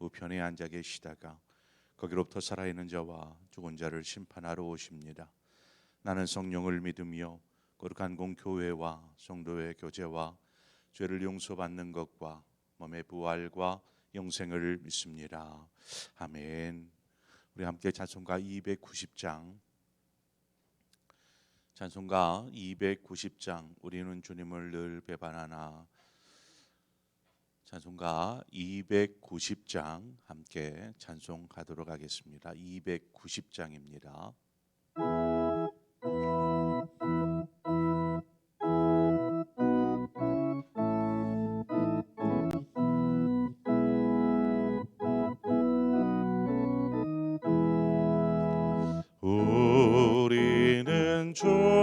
우편에 앉아 계시다가 거기로부터 살아있는 자와 죽은 자를 심판하러 오십니다. 나는 성령을 믿으며 거룩한 공교회와 성도의 교제와 죄를 용서받는 것과 몸의 부활과 영생을 믿습니다. 아멘. 우리 함께 찬송가 290장 찬송가 290장 우리는 주님을 늘 배반하나 찬송가 290장 함께 찬송하도록 하겠습니다. 290장입니다. 우리는 주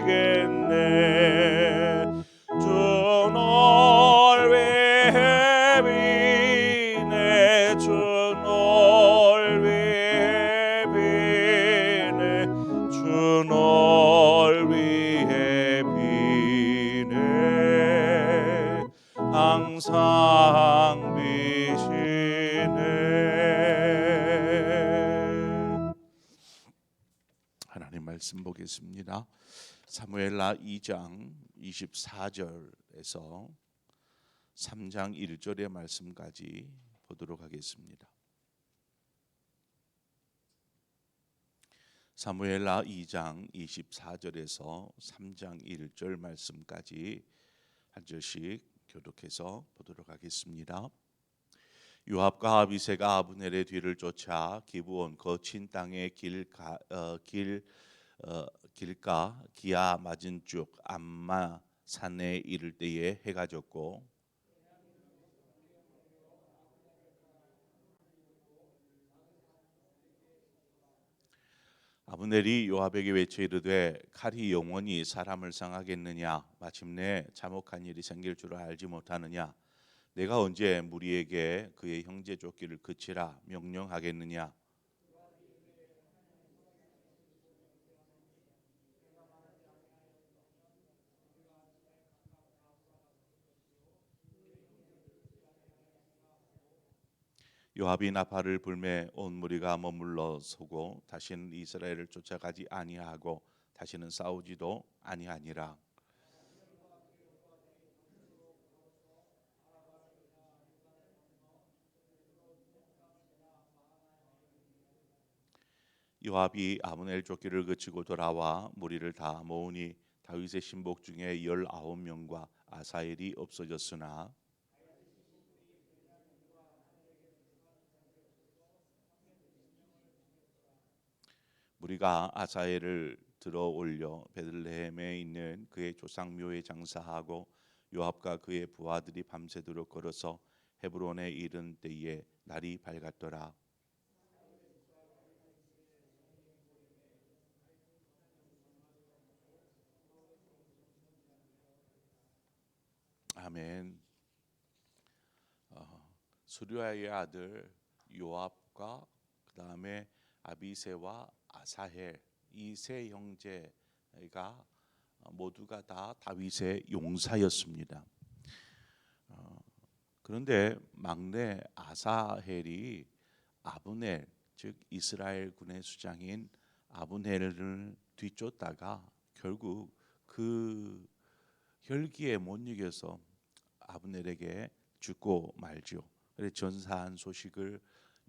넘 2장 24절에서 3장 1절의 말씀까지 보도록 하겠습니다. 사무엘라 2장 24절에서 3장 1절 말씀까지 한 절씩 교독해서 보도록 하겠습니다. 요압과 아비세가 아브넬의 뒤를 쫓아 기브온 거친 땅의 길 가 어, 길 어, 길가 기아 맞은쪽 암마 산에 이를 때에 해가 졌고 아브넬이 요압에게 외쳐 이르되 칼이 영원히 사람을 상하겠느냐? 마침내 참혹한 일이 생길 줄을 알지 못하느냐? 내가 언제 무리에게 그의 형제 조끼를 그치라 명령하겠느냐? 요압이 나팔을 불매 온 무리가 머물러 서고 다시는 이스라엘을 쫓아가지 아니하고 다시는 싸우지도 아니하니라. 요압이 아브넬 쫓기를 그치고 돌아와 무리를 다 모으니 다윗의 신복 중에 열아홉 명과 아사엘이 없어졌으나 무리가 아사엘을 들어 올려 베들레헴에 있는 그의 조상 묘에 장사하고 요압과 그의 부하들이 밤새도록 걸어서 헤브론에 이른 때에 날이 밝았더라. 아멘. 어, 수리아의 아들 요압과 그 다음에 아비세와 아사헬 이 세 형제가 모두가 다 다윗의 용사였습니다. 어, 그런데 막내 아사헬이 아브넬 즉 이스라엘 군의 수장인 아브넬을 뒤쫓다가 결국 그 혈기에 못 이겨서 아브넬에게 죽고 말죠. 그래 전사한 소식을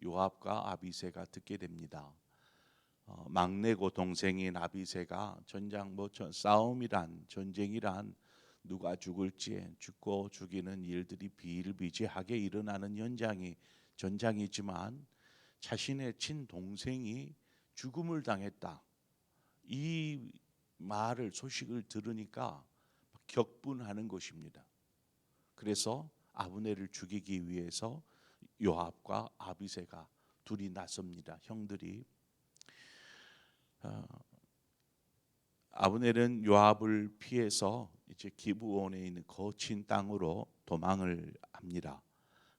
요압과 아비세가 듣게 됩니다. 어, 막내고 동생인 아비세가 전장 뭐 전, 싸움이란 전쟁이란 누가 죽을지 죽고 죽이는 일들이 비일비재하게 일어나는 현장이 전장이지만 자신의 친 동생이 죽음을 당했다. 이 말을 소식을 들으니까 격분하는 것입니다. 그래서 아브넬을 죽이기 위해서 요압과 아비세가 둘이 나섭니다. 형들이 어, 아브넬은 요압을 피해서 이제 기브온에 있는 거친 땅으로 도망을 합니다.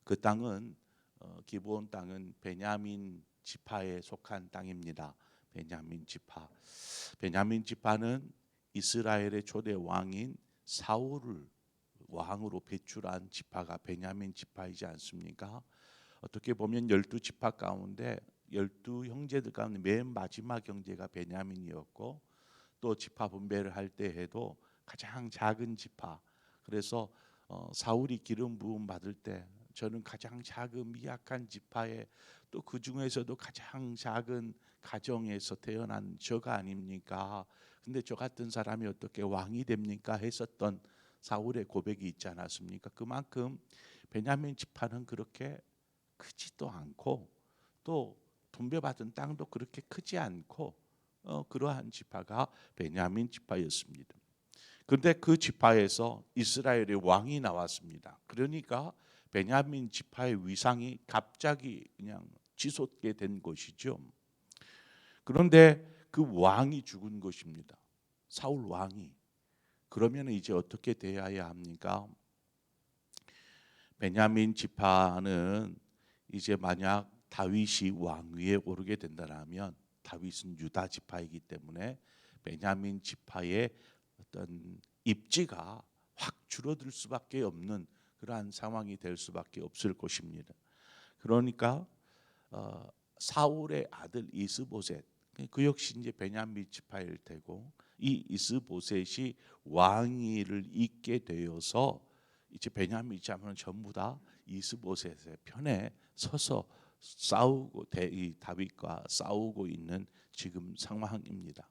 그 땅은 어, 기브온 땅은 베냐민 지파에 속한 땅입니다. 베냐민 지파. 베냐민 지파는 이스라엘의 초대 왕인 사울을 왕으로 배출한 지파가 베냐민 지파이지 않습니까? 어떻게 보면 열두 지파 가운데 열두 형제들 가운데 맨 마지막 형제가 베냐민이었고 또 지파 분배를 할 때에도 가장 작은 지파. 그래서 어, 사울이 기름 부음 받을 때 저는 가장 작은 미약한 지파에 또 그 중에서도 가장 작은 가정에서 태어난 저가 아닙니까? 근데 저 같은 사람이 어떻게 왕이 됩니까? 했었던 사울의 고백이 있지 않았습니까? 그만큼 베냐민 지파는 그렇게 크지도 않고 또 분배받은 땅도 그렇게 크지 않고 어, 그러한 지파가 베냐민 지파였습니다. 그런데 그 지파에서 이스라엘의 왕이 나왔습니다. 그러니까 베냐민 지파의 위상이 갑자기 그냥 치솟게 된 것이죠. 그런데 그 왕이 죽은 것입니다. 사울 왕이. 그러면 이제 어떻게 되어야 합니까? 베냐민 지파는 이제 만약 다윗이 왕위에 오르게 된다면 다윗은 유다 지파이기 때문에 베냐민 지파의 어떤 입지가 확 줄어들 수밖에 없는 그러한 상황이 될 수밖에 없을 것입니다. 그러니까 어, 사울의 아들 이스보셋 그 역시 이제 베냐민 지파일 테고 이 이스보셋이 왕위를 잇게 되어서 이제 베냐민 지파는 전부 다 이스보셋의 편에 서서 싸우고 이 다윗과 싸우고 있는 지금 상황입니다.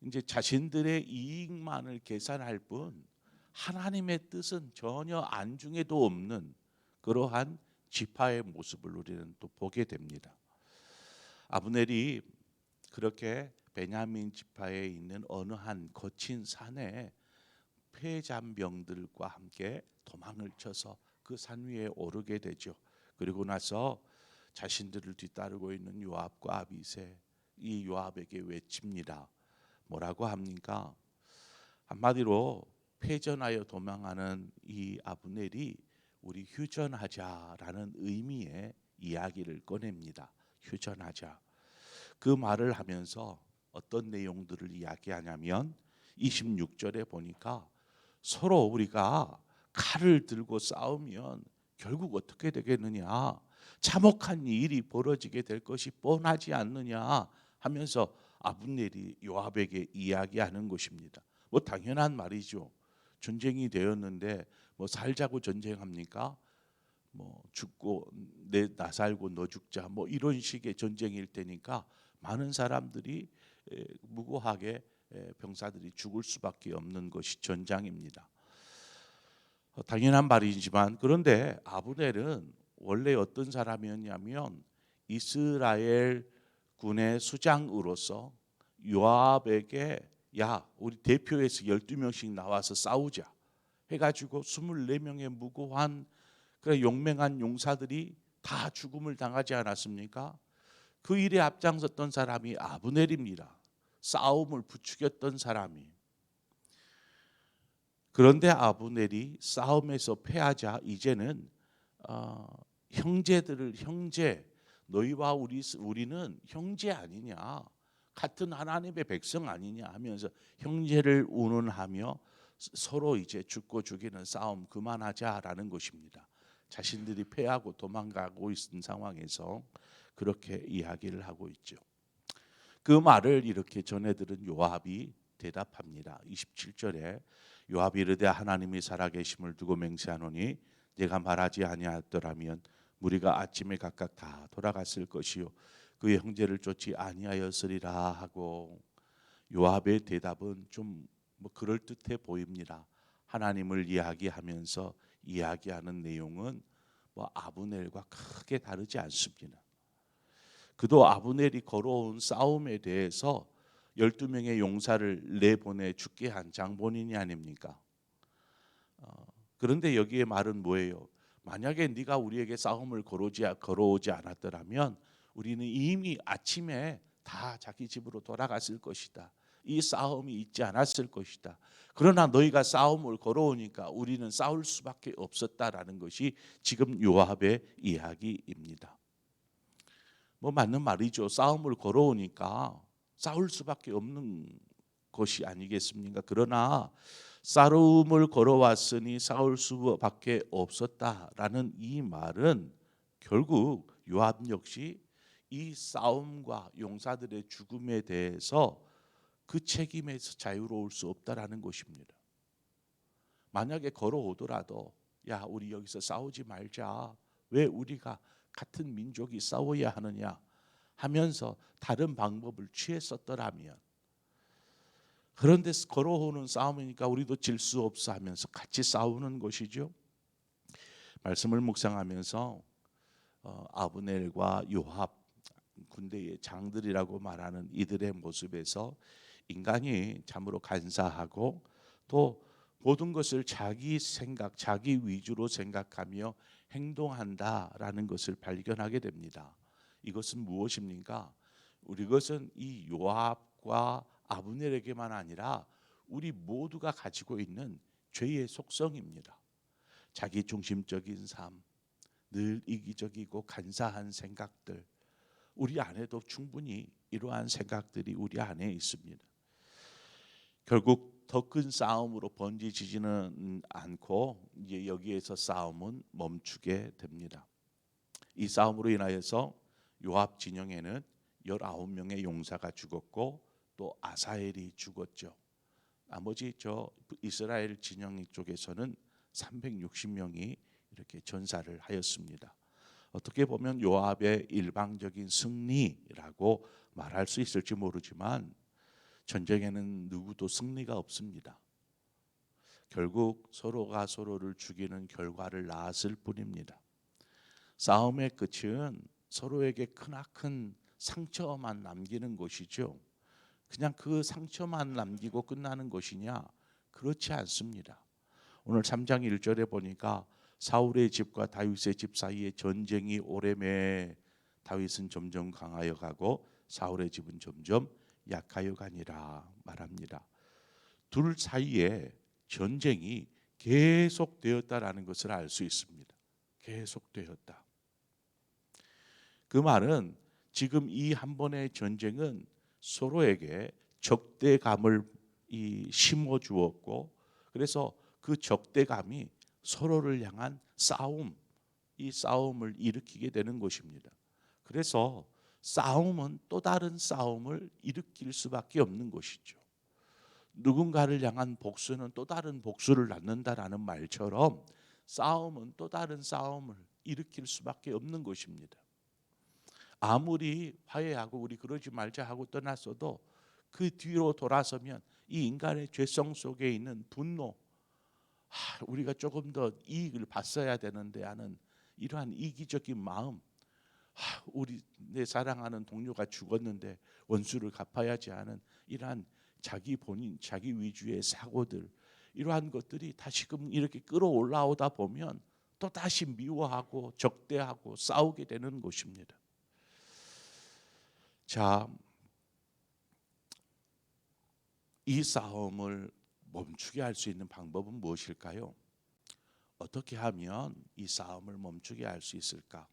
이제 자신들의 이익만을 계산할 뿐 하나님의 뜻은 전혀 안중에도 없는 그러한 지파의 모습을 우리는 또 보게 됩니다. 아브넬이 그렇게 베냐민 지파에 있는 어느 한 거친 산에 폐잔병들과 함께 도망을 쳐서 그 산 위에 오르게 되죠. 그리고 나서 자신들을 뒤따르고 있는 요압과 아비세 이 요압에게 외칩니다. 뭐라고 합니까? 한마디로 패전하여 도망하는 이 아브넬이 우리 휴전하자라는 의미의 이야기를 꺼냅니다. 휴전하자. 그 말을 하면서 어떤 내용들을 이야기하냐면 26절에 보니까 서로 우리가 칼을 들고 싸우면 결국 어떻게 되겠느냐? 참혹한 일이 벌어지게 될 것이 뻔하지 않느냐 하면서 아브넬이 요압에게 이야기하는 것입니다. 뭐 당연한 말이죠. 전쟁이 되었는데 뭐 살자고 전쟁합니까? 뭐 죽고 내 나 살고 너 죽자 뭐 이런 식의 전쟁일 테니까 많은 사람들이 에, 무고하게 에, 병사들이 죽을 수밖에 없는 것이 전장입니다. 어, 당연한 말이지만 그런데 아브넬은 원래 어떤 사람이었냐면 이스라엘 군의 수장으로서 요압에게 야 우리 대표에서 12명씩 나와서 싸우자 해가지고 24명의 무고한 그 용맹한 용사들이 다 죽음을 당하지 않았습니까? 그 일에 앞장섰던 사람이 아브넬입니다. 싸움을 부추겼던 사람이. 그런데 아브넬이 싸움에서 패하자 이제는 어, 형제들을 형제 너희와 우리 우리는 형제 아니냐 같은 하나님의 백성 아니냐 하면서 형제를 운운하며 서로 이제 죽고 죽이는 싸움 그만하자라는 것입니다. 자신들이 패하고 도망가고 있는 상황에서 그렇게 이야기를 하고 있죠. 그 말을 이렇게 전해 들은 요압이 대답합니다. 27절에 요압이 이르되 하나님이 살아계심을 두고 맹세하노니 내가 말하지 아니하였더라면 무리가 아침에 각각 다 돌아갔을 것이요 그의 형제를 쫓지 아니하였으리라 하고 요압의 대답은 좀 뭐 그럴 듯해 보입니다. 하나님을 이야기하면서 이야기하는 내용은 뭐 아브넬과 크게 다르지 않습니다. 그도 아브넬이 걸어온 싸움에 대해서 12명의 용사를 내보내 죽게 한 장본인이 아닙니까? 어, 그런데 여기에 말은 뭐예요? 만약에 네가 우리에게 싸움을 걸어오지, 걸어오지 않았더라면 우리는 이미 아침에 다 자기 집으로 돌아갔을 것이다. 이 싸움이 있지 않았을 것이다. 그러나 너희가 싸움을 걸어오니까 우리는 싸울 수밖에 없었다라는 것이 지금 요압의 이야기입니다. 뭐 맞는 말이죠. 싸움을 걸어오니까 싸울 수밖에 없는 것이 아니겠습니까? 그러나 싸움을 걸어왔으니 싸울 수밖에 없었다라는 이 말은 결국 요압 역시 이 싸움과 용사들의 죽음에 대해서 그 책임에서 자유로울 수 없다라는 것입니다. 만약에 걸어오더라도 야 우리 여기서 싸우지 말자. 왜 우리가 같은 민족이 싸워야 하느냐 하면서 다른 방법을 취했었더라면 그런데 걸어오는 싸움이니까 우리도 질 수 없어 하면서 같이 싸우는 것이죠. 말씀을 묵상하면서 어, 아브넬과 요합 군대의 장들이라고 말하는 이들의 모습에서 인간이 참으로 간사하고 또 모든 것을 자기 생각, 자기 위주로 생각하며 행동한다라는 것을 발견하게 됩니다. 이것은 무엇입니까? 우리 것은 이 요압과 아브넬에게만 아니라 우리 모두가 가지고 있는 죄의 속성입니다. 자기 중심적인 삶, 늘 이기적이고 간사한 생각들, 우리 안에도 충분히 이러한 생각들이 우리 안에 있습니다. 결국 더 큰 싸움으로 번지지는 않고 이제 여기에서 싸움은 멈추게 됩니다. 이 싸움으로 인하여서 요압 진영에는 19명의 용사가 죽었고 또 아사엘이 죽었죠. 나머지 저 이스라엘 진영 쪽에서는 360명이 이렇게 전사를 하였습니다. 어떻게 보면 요압의 일방적인 승리라고 말할 수 있을지 모르지만 전쟁에는 누구도 승리가 없습니다. 결국 서로가 서로를 죽이는 결과를 낳았을 뿐입니다. 싸움의 끝은 서로에게 크나큰 상처만 남기는 것이죠. 그냥 그 상처만 남기고 끝나는 것이냐? 그렇지 않습니다. 오늘 3장 1절에 보니까 사울의 집과 다윗의 집 사이에 전쟁이 오래매 다윗은 점점 강하여 가고 사울의 집은 점점 약하여 가니라 말합니다. 둘 사이에 전쟁이 계속되었다라는 것을 알 수 있습니다. 계속되었다. 그 말은 지금 이 한 번의 전쟁은 서로에게 적대감을 이 심어 주었고 그래서 그 적대감이 서로를 향한 싸움 이 싸움을 일으키게 되는 것입니다. 그래서 싸움은 또 다른 싸움을 일으킬 수밖에 없는 것이죠. 누군가를 향한 복수는 또 다른 복수를 낳는다라는 말처럼 싸움은 또 다른 싸움을 일으킬 수밖에 없는 것입니다. 아무리 화해하고 우리 그러지 말자 하고 떠났어도 그 뒤로 돌아서면 이 인간의 죄성 속에 있는 분노, 하, 우리가 조금 더 이익을 봤어야 되는데 하는 이러한 이기적인 마음, 하, 우리 내 사랑하는 동료가 죽었는데 원수를 갚아야지 하는 이러한 자기 본인, 자기 위주의 사고들, 이러한 것들이 다시금 이렇게 끌어올라오다 보면 또 다시 미워하고 적대하고 싸우게 되는 것입니다. 자, 이 싸움을 멈추게 할 수 있는 방법은 무엇일까요? 어떻게 하면 이 싸움을 멈추게 할 수 있을까?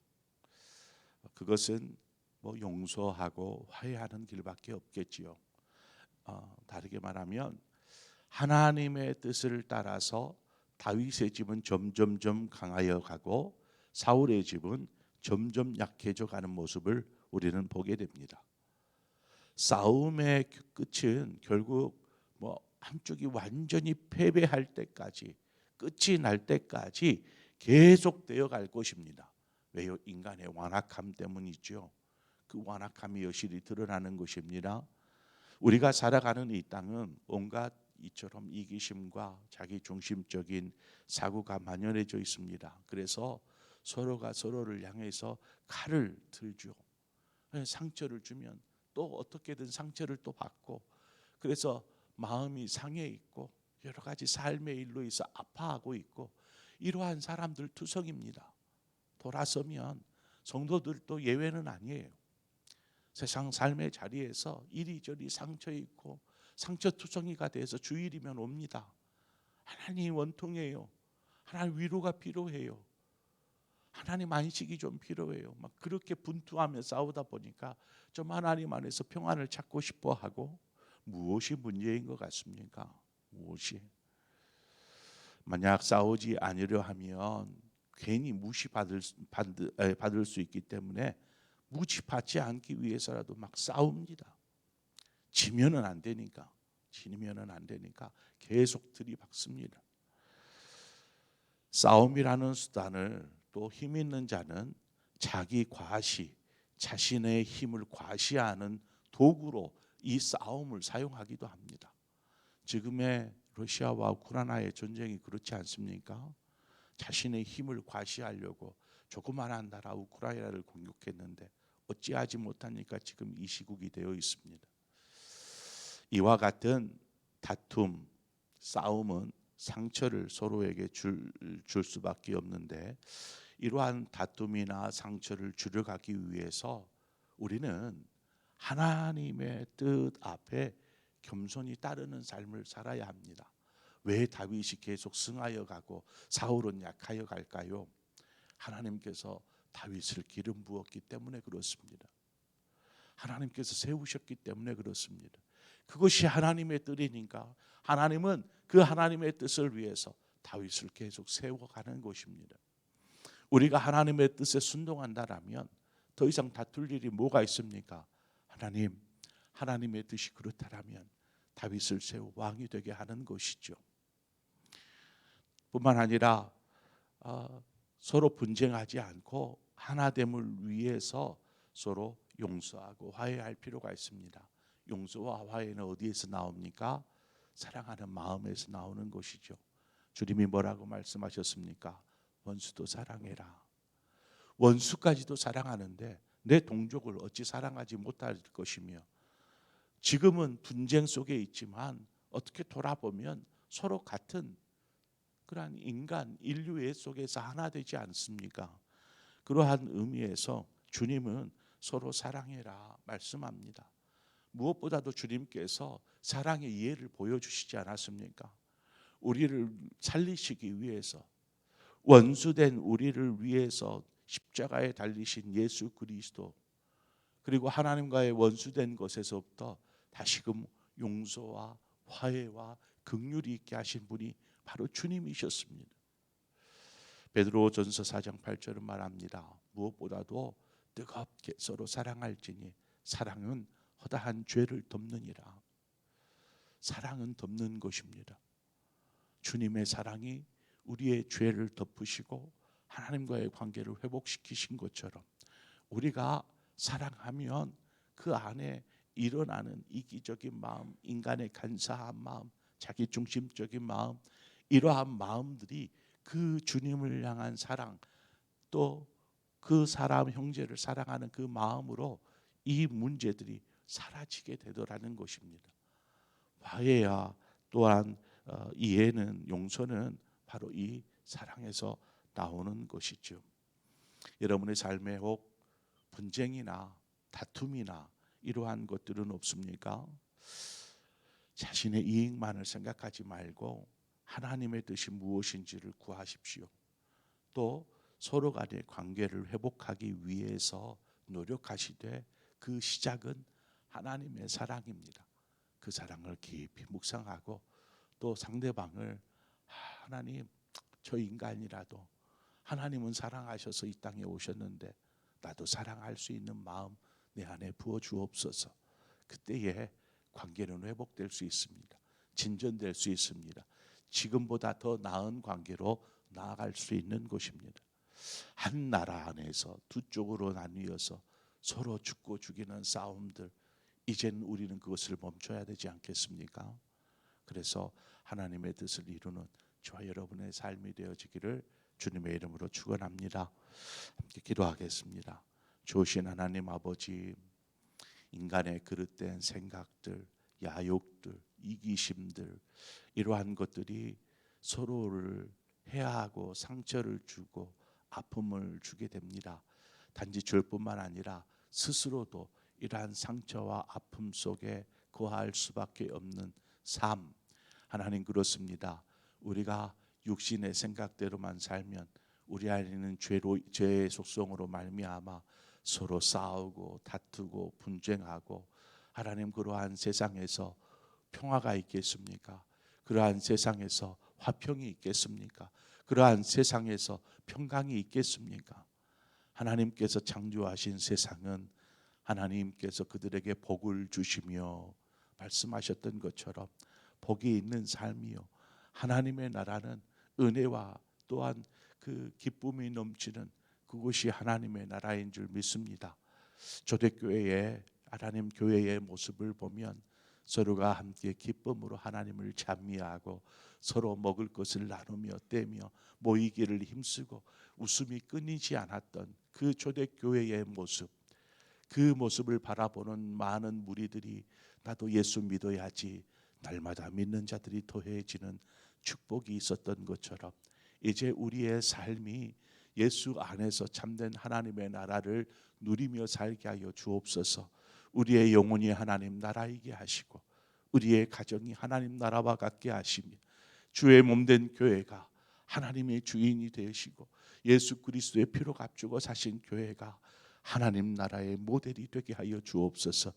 그것은 뭐 용서하고 화해하는 길밖에 없겠지요. 어, 다르게 말하면 하나님의 뜻을 따라서 다윗의 집은 점점점 강하여 가고 사울의 집은 점점 약해져 가는 모습을 우리는 보게 됩니다. 싸움의 끝은 결국 뭐 한쪽이 완전히 패배할 때까지 끝이 날 때까지 계속되어 갈 것입니다. 왜요? 인간의 완악함 때문이죠. 그 완악함이 여실히 드러나는 것입니다. 우리가 살아가는 이 땅은 온갖 이처럼 이기심과 자기 중심적인 사고가 만연해져 있습니다. 그래서 서로가 서로를 향해서 칼을 들죠. 상처를 주면 또 어떻게든 상처를 또 받고 그래서 마음이 상해 있고 여러 가지 삶의 일로 있어 아파하고 있고 이러한 사람들 투성입니다. 돌아서면 성도들도 예외는 아니에요. 세상 삶의 자리에서 이리저리 상처 있고 상처 투성이가 돼서 주일이면 옵니다. 하나님 원통해요. 하나님 위로가 필요해요. 하나님 안식이 좀 필요해요. 막 그렇게 분투하며 싸우다 보니까 좀 하나님 안에서 평안을 찾고 싶어 하고 무엇이 문제인 것 같습니까? 무엇이? 만약 싸우지 않으려 하면 괜히 무시받을 받을, 받을 수 있기 때문에 무시받지 않기 위해서라도 막 싸웁니다. 지면은 안 되니까 지면은 안 되니까 계속 들이박습니다. 싸움이라는 수단을 또 힘 있는 자는 자기 과시, 자신의 힘을 과시하는 도구로 이 싸움을 사용하기도 합니다. 지금의 러시아와 우크라이나의 전쟁이 그렇지 않습니까? 자신의 힘을 과시하려고 조그마한 나라 우크라이나를 공격했는데 어찌하지 못하니까 지금 이 시국이 되어 있습니다. 이와 같은 다툼, 싸움은 상처를 서로에게 줄, 줄 수밖에 없는데 이러한 다툼이나 상처를 줄여가기 위해서 우리는 하나님의 뜻 앞에 겸손히 따르는 삶을 살아야 합니다. 왜 다윗이 계속 승하여 가고 사울은 약하여 갈까요? 하나님께서 다윗을 기름 부었기 때문에 그렇습니다. 하나님께서 세우셨기 때문에 그렇습니다. 그것이 하나님의 뜻이니까 하나님은 그 하나님의 뜻을 위해서 다윗을 계속 세워가는 것입니다. 우리가 하나님의 뜻에 순종한다라면 더 이상 다툴 일이 뭐가 있습니까? 하나님, 하나님의 뜻이 그렇다라면 다윗을 세워 왕이 되게 하는 것이죠. 뿐만 아니라 어, 서로 분쟁하지 않고 하나됨을 위해서 서로 용서하고 화해할 필요가 있습니다. 용서와 화해는 어디에서 나옵니까? 사랑하는 마음에서 나오는 것이죠. 주님이 뭐라고 말씀하셨습니까? 원수도 사랑해라. 원수까지도 사랑하는데 내 동족을 어찌 사랑하지 못할 것이며 지금은 분쟁 속에 있지만 어떻게 돌아보면 서로 같은 그러한 인간 인류의 속에서 하나 되지 않습니까? 그러한 의미에서 주님은 서로 사랑해라 말씀합니다. 무엇보다도 주님께서 사랑의 이해를 보여주시지 않았습니까? 우리를 살리시기 위해서 원수된 우리를 위해서 십자가에 달리신 예수 그리스도 그리고 하나님과의 원수된 것에서부터 다시금 용서와 화해와 긍휼이 있게 하신 분이 바로 주님이셨습니다. 베드로전서 4장 8절은 말합니다. 무엇보다도 뜨겁게 서로 사랑할지니 사랑은 허다한 죄를 덮느니라. 사랑은 덮는 것입니다. 주님의 사랑이 우리의 죄를 덮으시고 하나님과의 관계를 회복시키신 것처럼 우리가 사랑하면 그 안에 일어나는 이기적인 마음, 인간의 간사한 마음, 자기 중심적인 마음, 이러한 마음들이 그 주님을 향한 사랑 또 그 사람 형제를 사랑하는 그 마음으로 이 문제들이 사라지게 되더라는 것입니다. 화해야 또한 어, 이해는 용서는 바로 이 사랑에서 나오는 것이죠. 여러분의 삶에 혹 분쟁이나 다툼이나 이러한 것들은 없습니까? 자신의 이익만을 생각하지 말고 하나님의 뜻이 무엇인지를 구하십시오. 또 서로 간의 관계를 회복하기 위해서 노력하시되 그 시작은 하나님의 사랑입니다. 그 사랑을 깊이 묵상하고 또 상대방을 하나님 저 인간이라도 하나님은 사랑하셔서 이 땅에 오셨는데 나도 사랑할 수 있는 마음 내 안에 부어 주옵소서. 그때에 관계는 회복될 수 있습니다. 진전될 수 있습니다. 지금보다 더 나은 관계로 나아갈 수 있는 것입니다. 한 나라 안에서 두 쪽으로 나뉘어서 서로 죽고 죽이는 싸움들 이젠 우리는 그것을 멈춰야 되지 않겠습니까? 그래서 하나님의 뜻을 이루는 저와 여러분의 삶이 되어지기를 주님의 이름으로 축원합니다. 함께 기도하겠습니다. 좋으신 하나님 아버지 인간의 그릇된 생각들, 야욕들, 이기심들 이러한 것들이 서로를 해하고 상처를 주고 아픔을 주게 됩니다. 단지 줄뿐만 아니라 스스로도 이러한 상처와 아픔 속에 거할 수밖에 없는 삶. 하나님 그렇습니다. 우리가 육신의 생각대로만 살면 우리 안에는 죄로 죄의 속성으로 말미암아 서로 싸우고 다투고 분쟁하고 하나님 그러한 세상에서 평화가 있겠습니까? 그러한 세상에서 화평이 있겠습니까? 그러한 세상에서 평강이 있겠습니까? 하나님께서 창조하신 세상은 하나님께서 그들에게 복을 주시며 말씀하셨던 것처럼 복이 있는 삶이요. 하나님의 나라는 은혜와 또한 그 기쁨이 넘치는 그곳이 하나님의 나라인 줄 믿습니다. 조대교회의 하나님 교회의 모습을 보면 서로가 함께 기쁨으로 하나님을 찬미하고 서로 먹을 것을 나누며 떼며 모이기를 힘쓰고 웃음이 끊이지 않았던 그 초대교회의 모습 그 모습을 바라보는 많은 무리들이 나도 예수 믿어야지 날마다 믿는 자들이 더해지는 축복이 있었던 것처럼 이제 우리의 삶이 예수 안에서 참된 하나님의 나라를 누리며 살게 하여 주옵소서. 우리의 영혼이 하나님 나라이게 하시고 우리의 가정이 하나님 나라와 같게 하시며 주의 몸된 교회가 하나님의 주인이 되시고 예수 그리스도의 피로 값주고 사신 교회가 하나님 나라의 모델이 되게 하여 주옵소서.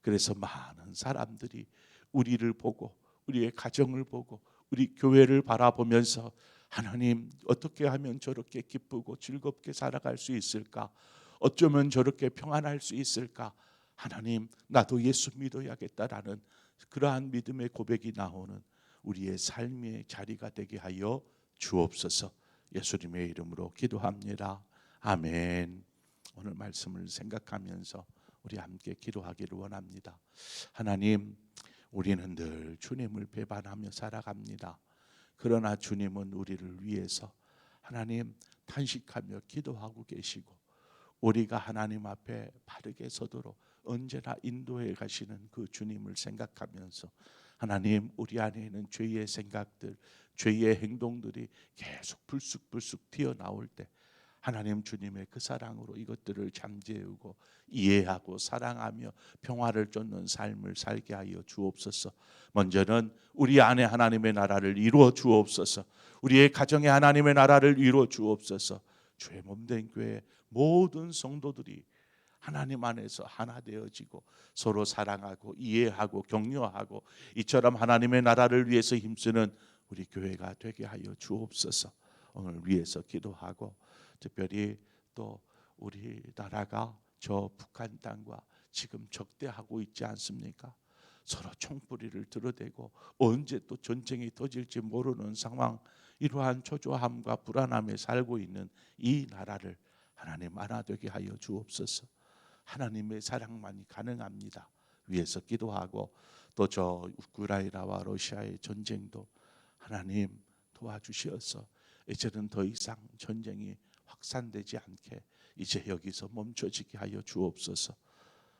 그래서 많은 사람들이 우리를 보고 우리의 가정을 보고 우리 교회를 바라보면서 하나님 어떻게 하면 저렇게 기쁘고 즐겁게 살아갈 수 있을까? 어쩌면 저렇게 평안할 수 있을까? 하나님 나도 예수 믿어야겠다라는 그러한 믿음의 고백이 나오는 우리의 삶의 자리가 되게 하여 주옵소서. 예수님의 이름으로 기도합니다. 아멘. 오늘 말씀을 생각하면서 우리 함께 기도하기를 원합니다. 하나님, 우리는 늘 주님을 배반하며 살아갑니다. 그러나 주님은 우리를 위해서 하나님 탄식하며 기도하고 계시고 우리가 하나님 앞에 바르게 서도록 언제나 인도해 가시는 그 주님을 생각하면서 하나님 우리 안에 있는 죄의 생각들, 죄의 행동들이 계속 불쑥불쑥 튀어나올 때 하나님 주님의 그 사랑으로 이것들을 잠재우고 이해하고 사랑하며 평화를 쫓는 삶을 살게 하여 주옵소서. 먼저는 우리 안에 하나님의 나라를 이루어 주옵소서. 우리의 가정에 하나님의 나라를 이루어 주옵소서. 주의 몸된 교회 모든 성도들이 하나님 안에서 하나 되어지고 서로 사랑하고 이해하고 격려하고 이처럼 하나님의 나라를 위해서 힘쓰는 우리 교회가 되게 하여 주옵소서. 오늘 위해서 기도하고 특별히 또 우리나라가 저 북한 땅과 지금 적대하고 있지 않습니까? 서로 총뿌리를 들어대고 언제 또 전쟁이 터질지 모르는 상황 이러한 초조함과 불안함에 살고 있는 이 나라를 하나님 하나 되게 하여 주옵소서. 하나님의 사랑만이 가능합니다. 위에서 기도하고 또 저 우크라이나와 러시아의 전쟁도 하나님 도와주시어서 이제는 더 이상 전쟁이 확산되지 않게 이제 여기서 멈춰지게 하여 주옵소서.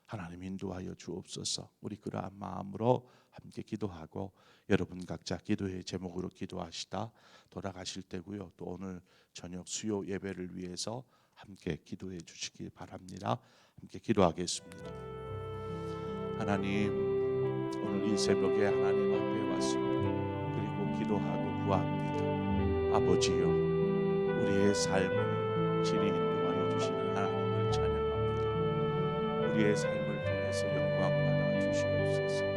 하나님 인도하여 주옵소서. 우리 그러한 마음으로 함께 기도하고 여러분 각자 기도의 제목으로 기도하시다 돌아가실 때고요. 또 오늘 저녁 수요 예배를 위해서 함께 기도해 주시기 바랍니다. 함께 기도하겠습니다. 하나님 오늘 이 새벽에 하나님 앞에 왔습니다. 그리고 기도하고 구합니다. 아버지요 우리의 삶을 진리 인도하여 주시는 하나님을 찬양합니다. 우리의 삶을 통해서 영광 받아 주시옵소서.